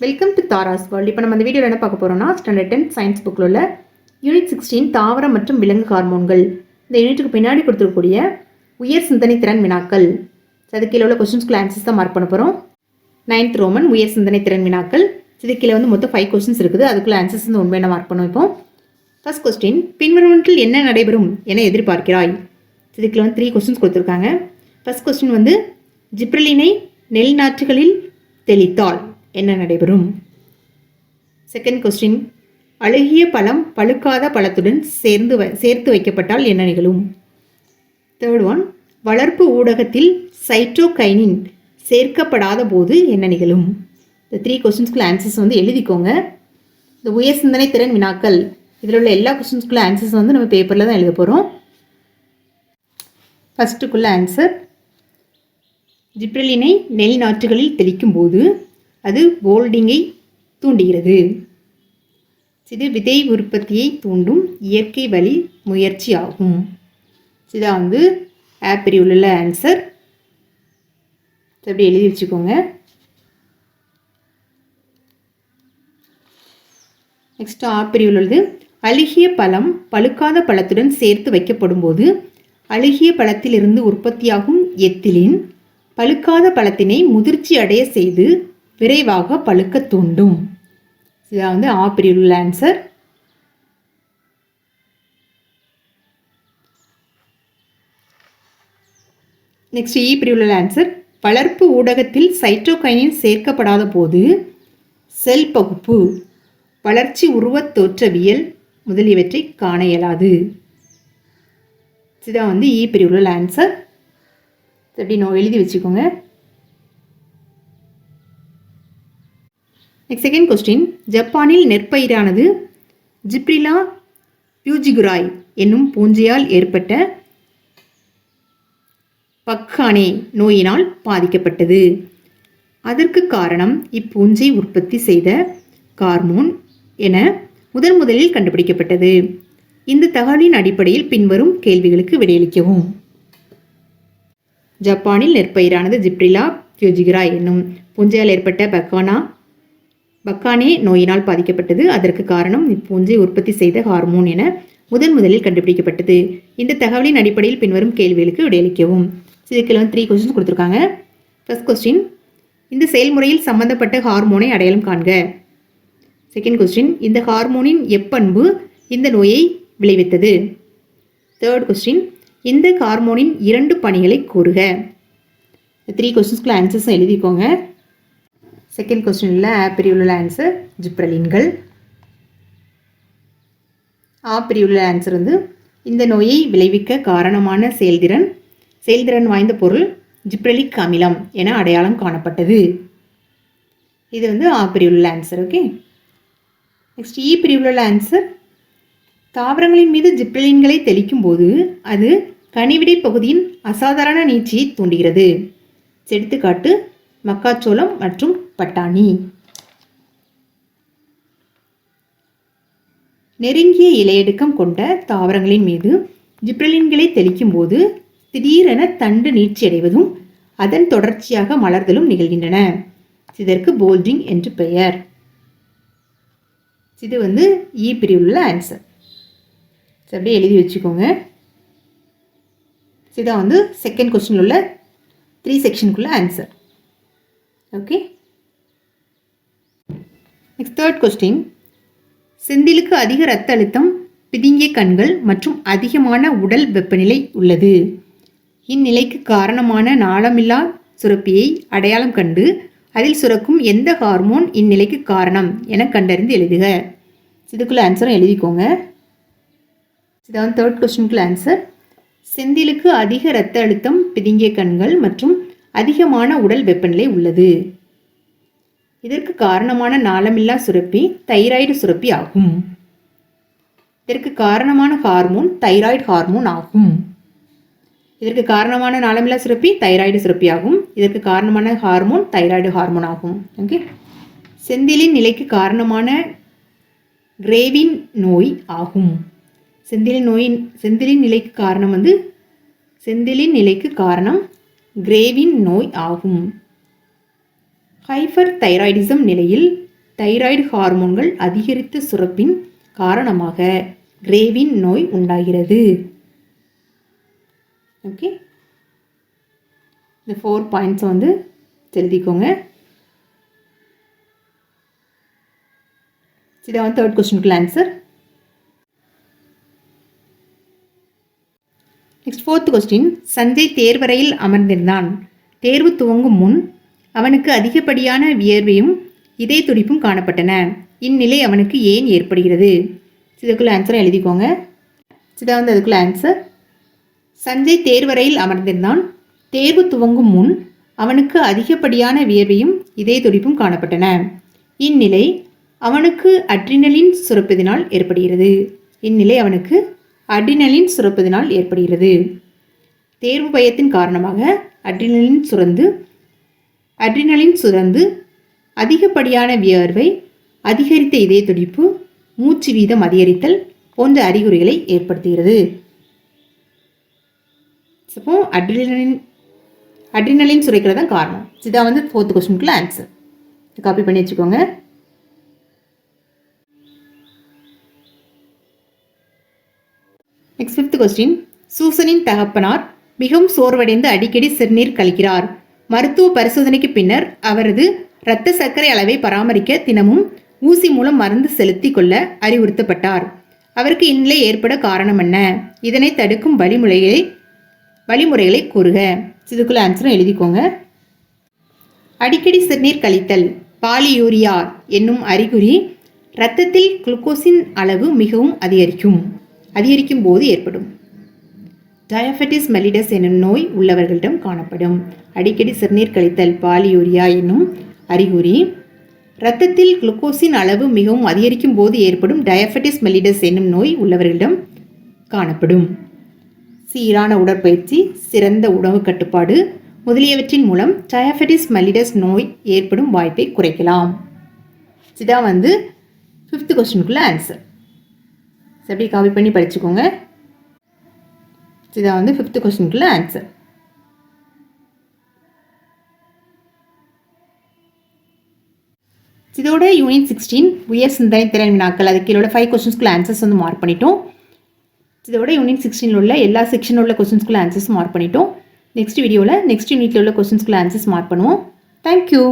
Welcome to Tara's world இப்போ நம்ம இந்த வீடியோவில் என்ன பார்க்க போகிறோம்னா ஸ்டாண்டர்ட் டென் சயின்ஸ் புக்கில் உள்ள யூனிட் சிக்ஸ்டீன் தாவரம் மற்றும் விலங்கு ஹார்மோன்கள் இந்த யூனிட்டுக்கு பின்னாடி கொடுத்துருக்கக்கூடிய உயர் சிந்தனை திறன் வினாக்கள். So, கீழே உள்ள கொஸ்டின்ஸ்க்கு ஆன்சர்ஸ் தான் மார்க் பண்ண போகிறோம் நைன்த் ரோமன் உயர் சிந்தனை திறன் வினாக்கள். இதுக்கு கீழே வந்து மொத்தம் ஃபைவ் கொஸ்டின்ஸ் இருக்குது. அதுக்குள்ள ஆன்சர்ஸ் வந்து உண்மையான மார்க் பண்ணுவோம் இப்போ. ஃபர்ஸ்ட் கொஸ்டின் பின்வருவனத்தில் என்ன நடைபெறும் என எதிர்பார்க்கிறாய்? இதுக்குள்ள வந்து த்ரீ கொஸ்டின்ஸ் கொடுத்துருக்காங்க. ஃபர்ஸ்ட் கொஸ்டின் வந்து ஜிப்ரலினை நெல் நாற்றுகளில் தெளித்தாள். என்ன நடைபெறும்? செகண்ட் கொஸ்டின் அழுகிய பழம் பழுக்காத பழத்துடன் சேர்ந்து வ- சேர்த்து வைக்கப்பட்டால் என்ன நிகழும்? தேர்ட் ஒன் வளர்ப்பு ஊடகத்தில் சைட்டோகைனின் சேர்க்கப்படாத போது என்ன நிகழும்? இந்த த்ரீ கொஸ்டின்ஸ்குள்ள ஆன்சர்ஸ் வந்து எழுதிக்கோங்க. இந்த உயர் சிந்தனை திறன் வினாக்கள். இதில் உள்ள எல்லா கொஸ்டின்ஸ்குள்ள ஆன்சர்ஸ் வந்து நம்ம பேப்பரில் தான் எழுத போகிறோம் ஃபஸ்ட்டுக்குள்ள ஆன்சர் ஜிப்ரலினை நெல் நாற்றுகளில் தெளிக்கும் போது அது போல்டிங்கை தூண்டுகிறது. இது விதை உற்பத்தியை தூண்டும் இயற்கை வழி முயற்சி ஆகும். இதான் வந்து ஆப்பிரி உள்ள ஆன்சர் அப்படி எழுதி வச்சுக்கோங்க. நெக்ஸ்ட் ஆப்பிரி உள்ளது அழுகிய பழம் பழுக்காத பழத்துடன் சேர்த்து வைக்கப்படும் போது அழுகிய பழத்திலிருந்து உற்பத்தியாகும் எத்திலின் பழுக்காத பழத்தினை முதிர்ச்சி அடைய செய்து விரைவாக பழுக்க தூண்டும். இதான் வந்து ஆ பிரிவில் உள்ள ஆன்சர் நெக்ஸ்ட் இ பிரிவில் உள்ள ஆன்சர் வளர்ப்பு ஊடகத்தில் சைட்டோகைனின் சேர்க்கப்படாத போது செல் பகுப்பு வளர்ச்சி உருவத் தோற்றவியல் முதலியவற்றை காண இயலாது. இதுதான் வந்து இ பிரிவில் உள்ள ஆன்சர் எப்படி நோ எழுதி வச்சுக்கோங்க. நெக்ஸ்ட் செகண்ட் கொஸ்டின் ஜப்பானில் நெற்பயிரானது ஜிப்ரிலா பியூஜிகுராய் என்னும் பூஞ்சையால் ஏற்பட்ட பக்கானே நோயினால் பாதிக்கப்பட்டது. அதற்கு காரணம் இப்பூஞ்சை உற்பத்தி செய்த கார்மோன் என முதன் முதலில் கண்டுபிடிக்கப்பட்டது. இந்த தகவலின் அடிப்படையில் பின்வரும் கேள்விகளுக்கு விடையளிக்கவும். ஜப்பானில் நெற்பயிரானது ஜிப்ரிலா பியூஜிகிராய் என்னும் பூஞ்சையால் ஏற்பட்ட பக்கானா பக்கானே நோயினால் பாதிக்கப்பட்டது. அதற்கு காரணம் இப்பூஞ்சை உற்பத்தி செய்த ஹார்மோன் என முதன் முதலில் கண்டுபிடிக்கப்பட்டது. இந்த தகவலின் அடிப்படையில் பின்வரும் கேள்விகளுக்கு விடையளிக்கவும். இதுக்கு வந்து த்ரீ கொஸ்டின்ஸ் கொடுத்துருக்காங்க. ஃபர்ஸ்ட் கொஸ்டின் இந்த செயல்முறையில் சம்பந்தப்பட்ட ஹார்மோனை அடையாளம் காண்க. செகண்ட் கொஸ்டின் இந்த ஹார்மோனின் எப்பண்பு இந்த நோயை விளைவித்தது? தேர்ட் கொஸ்டின் இந்த ஹார்மோனின் இரண்டு பணிகளை கூறுக. த்ரீ கொஸ்டின்ஸ்க்குள்ள ஆன்சர்ஸும் எழுதிக்கோங்க. செகண்ட் கொஸ்டினில் ஆப்பிரியுள்ள உள்ள ஆன்சர் ஜிப்ரலின்கள். ஆப்பிரியுள்ள உள்ள ஆன்சர் வந்து இந்த நோயை விளைவிக்க காரணமான செயல்திறன். செயல்திறன் வாய்ந்த பொருள் ஜிப்ரலிக் அமிலம் என அடையாளம் காணப்பட்டது. இது வந்து ஆ உள்ள ஆன்சர் ஓகே நெக்ஸ்ட் இ பிரிவுள்ள உள்ள e ஆன்சர் தாவரங்களின் மீது ஜிப்ரலின்களை தெளிக்கும் போது அது கனிவிடை பகுதியின் அசாதாரண நீட்சியை தூண்டுகிறது. எடுத்துக்காட்டு மக்காச்சோளம் மற்றும் பட்டாணி நெருங்கிய இலையடுக்கம் கொண்ட தாவரங்களின் மீது ஜிப்ரலின்களை தெளிக்கும் போது திடீரென தண்டு நீட்சியடைவதும் அதன் தொடர்ச்சியாக மலர்தலும் நிகழ்கின்றன. இதற்கு போல்டிங் என்று பெயர். இது வந்து e இ பிரிவில் உள்ள ஆன்சர் அப்படியே எழுதி வச்சுக்கோங்க. இதான் வந்து செகண்ட் கொஸ்டின் உள்ள three செக்ஷனுக்குள்ள answer okay next third question செந்திலுக்கு அதிக இரத்த அழுத்தம் பிதுங்கிய கண்கள் மற்றும் அதிகமான உடல் வெப்பநிலை உள்ளது. இந்நிலைக்கு காரணமான நாளமில்லா சுரப்பியை அடையாளம் கண்டு அதில் சுரக்கும் எந்த ஹார்மோன் இந்நிலைக்கு காரணம் என கண்டறிந்து எழுதுக. இதுக்குள்ள ஆன்சரும் எழுதிக்கோங்க. இதான் தேர்ட் கொஸ்டினுக்குள்ள ஆன்சர் செந்திலுக்கு அதிக இரத்த அழுத்தம் பிதுங்கிய கண்கள் மற்றும் அதிகமான உடல் வெப்பநிலை உள்ளது. இதற்கு காரணமான நாளமில்லா சுரப்பி தைராய்டு சுரப்பி ஆகும். இதற்கு காரணமான ஹார்மோன் தைராய்டு ஹார்மோன் ஆகும். இதற்கு காரணமான நாளமில்லா சுரப்பி தைராய்டு சுரப்பி ஆகும். இதற்கு காரணமான ஹார்மோன் தைராய்டு ஹார்மோன் ஆகும். ஓகே? செந்திலின் நிலைக்கு காரணமான கிரேவின் நோய் ஆகும். செந்திலின் நோயின் செந்திலின் நிலைக்கு காரணம் வந்து செந்திலின் நிலைக்கு காரணம் கிரேவின் நோய் ஆகும். ஹைஃபர் தைராய்டிசம் நிலையில் தைராய்டு ஹார்மோன்கள் அதிகரித்த சுரப்பின் காரணமாக கிரேவின் நோய் உண்டாகிறது. ஓகே. இந்த ஃபோர் பாயிண்ட்ஸ் வந்து எழுதிக்கோங்க இதை வந்து third கொஸ்டினுக்குள்ள answer next fourth question Sanjay தேர்வறையில் அமர்ந்திருந்தான். தேர்வு துவங்கும் முன் அவனுக்கு அதிகப்படியான வியர்வையும் இதய துடிப்பும் காணப்பட்டன. இந்நிலை அவனுக்கு ஏன் ஏற்படுகிறது? இதுக்குள்ள ஆன்சரை எழுதிக்கோங்க. சிதா வந்து அதுக்குள்ள ஆன்சர் சஞ்சய் தேர்வறையில் அமர்ந்திருந்தான். தேர்வு துவங்கும் முன் அவனுக்கு அதிகப்படியான வியர்வையும் இதய துடிப்பும் காணப்பட்டன. இந்நிலை அவனுக்கு அட்ரினலின் சுரப்பதினால் ஏற்படுகிறது. இந்நிலை அவனுக்கு அட்ரினலின் சுரப்பதினால் ஏற்படுகிறது. தேர்வு பயத்தின் காரணமாக அட்ரினலின் சுரந்து அட்ரினலின் சுரந்து அதிகப்படியான வியர்வை அதிகரித்த இதய துடிப்பு மூச்சு வீதம் அதிகரித்தல் போன்ற அறிகுறிகளை ஏற்படுத்துகிறது. அப்போ அட்ரினலின் அட்ரினலின் சுரைக்கிறது தான் காரணம். இதான் வந்து ஃபோர்த் கொஸ்டினுக்குள்ள ஆன்சர் காப்பி பண்ணி வச்சுக்கோங்க. நெக்ஸ்ட் ஃபிஃப்த் கொஸ்டின் சூசனின் தகப்பனார் மிகவும் சோர்வடைந்து அடிக்கடி சிறுநீர் கழிக்கிறார். மருத்துவ பரிசோதனைக்கு பின்னர் அவரது இரத்த சர்க்கரை அளவை பராமரிக்க தினமும் ஊசி மூலம் மருந்து செலுத்தி கொள்ள அறிவுறுத்தப்பட்டார். அவருக்கு இந்நிலை ஏற்பட காரணம் என்ன? இதனை தடுக்கும் வழிமுறைகளை வழிமுறைகளை கூறுக. இதுக்குள்ள ஆன்சரும் எழுதிக்கோங்க. அடிக்கடி சிறுநீர் கழித்தல் பாலியூரியா என்னும் அறிகுறி இரத்தத்தில் குளுக்கோஸின் அளவு மிகவும் அதிகரிக்கும். அதிகரிக்கும் போது ஏற்படும். டயபெட்டிஸ் மெலிடஸ் என்னும் நோய் உள்ளவர்களிடம் காணப்படும். அடிக்கடி சிறுநீர் கழித்தல் பாலியூரியா என்னும் அறிகுறி. இரத்தத்தில் குளுக்கோஸின் அளவு மிகவும் அதிகரிக்கும் போது ஏற்படும் டயபெட்டிஸ் மெலிடஸ் என்னும் நோய் உள்ளவர்களிடம் காணப்படும். சீரான உடற்பயிற்சி சிறந்த உணவு கட்டுப்பாடு முதலியவற்றின் மூலம் டயபெட்டிஸ் மெலிடஸ் நோய் ஏற்படும் வாய்ப்பை குறைக்கலாம். இதான் வந்து ஃபிஃப்த் கொஸ்டினுக்குள்ள ஆன்சர் எப்படி காப்பி பண்ணி படிச்சுக்கோங்க. இதான் வந்து ஃபிஃப்த்து கொஸ்டினுக்குள்ள ஆன்சர் இதோட யூனிட் சிக்ஸ்டீன் உயர் சிந்தனை திறன் வினாக்கள். அது கீழோட ஃபைவ் கொஸ்டின்ஸ்குள்ள ஆன்சர்ஸ் வந்து மார்க் பண்ணிட்டோம். இதோட யூனிட் சிக்ஸ்டீனில் உள்ள எல்லா செக்ஷனில் உள்ள கொஸ்டின்ஸ்குள்ள ஆன்சர்ஸ் மார்க் பண்ணிட்டோம். நெக்ஸ்ட் வீடியோவில் நெக்ஸ்ட் யூனிட்டில் உள்ள கொஸ்டின்ஸ்க்குள்ள ஆன்சர்ஸ் மார்க் பண்ணுவோம். Thank you